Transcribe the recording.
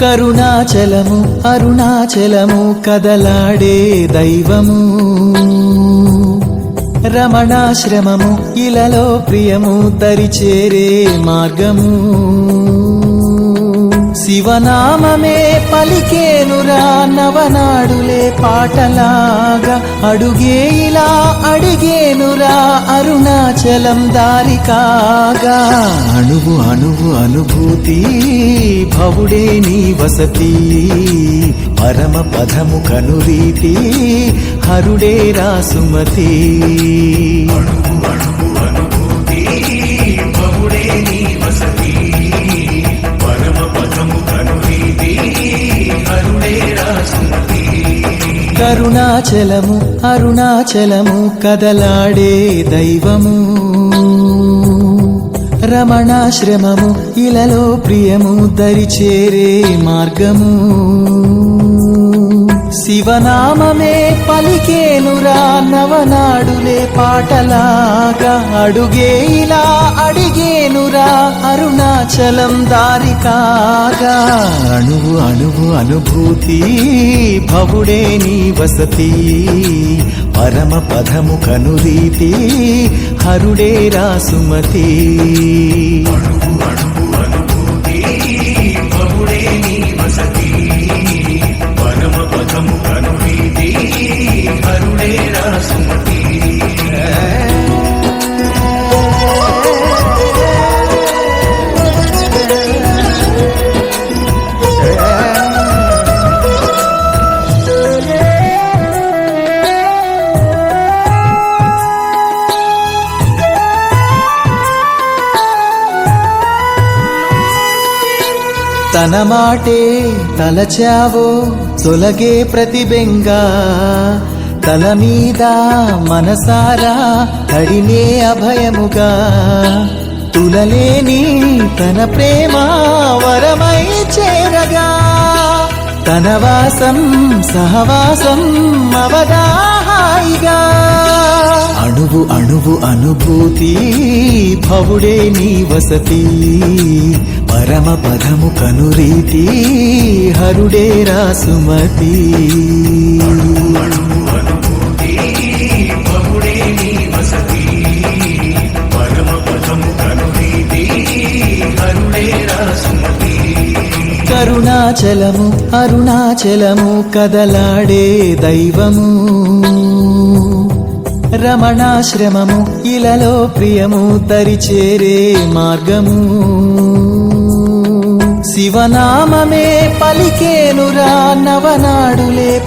కరుణాచలము అరుణాచలము కదలాడే దైవము. రమణాశ్రమము ఇలలో ప్రియము తరిచేరే మార్గము. శివనామమే పలికేనురా నవనాడులే పాటలాగా. అడుగే ఇలా అడిగేనురా అరుణాచలం దారికాగా అణువు అణువు అనుభూతి భవుడే నీ వసతి. పరమ పదము కనురీతి హరుడే రాసుమతి కరుణాచలము అరుణాచలము కదలాడే దైవము. రమణాశ్రమము ఇలలో ప్రియము దరిచేరే మార్గము. శివనామమే పలికేనురా నవనాడులే పాటలాగా. అడుగే ఇలా అడిగేనురా అరుణాచలం దారి కాగా. అణువు అణువు అనుభూతి భవుడే నీ వసతి. పరమ పదము కనురీతి హరుడే రాసుమతి తన మాటే తలచావో తొలగే ప్రతిబెంగా. తల మీద మనసారా తడినే అభయముగా. తులలేని తన ప్రేమ వరమై చేరగా. తన వాసం సహవాసం అవగాహాయిగా అణువు అణువు అనుభూతి భవుడే నీ వసతి. పరమ పదము కనురీతి హరుడే రాసుమతి. కరుణాచలము అరుణాచలము కదలాడే దైవము. రమణాశ్రమము ఇలలో ప్రియము తరిచేరే మార్గము. శివనామమే పలికేనురా నవనాడులే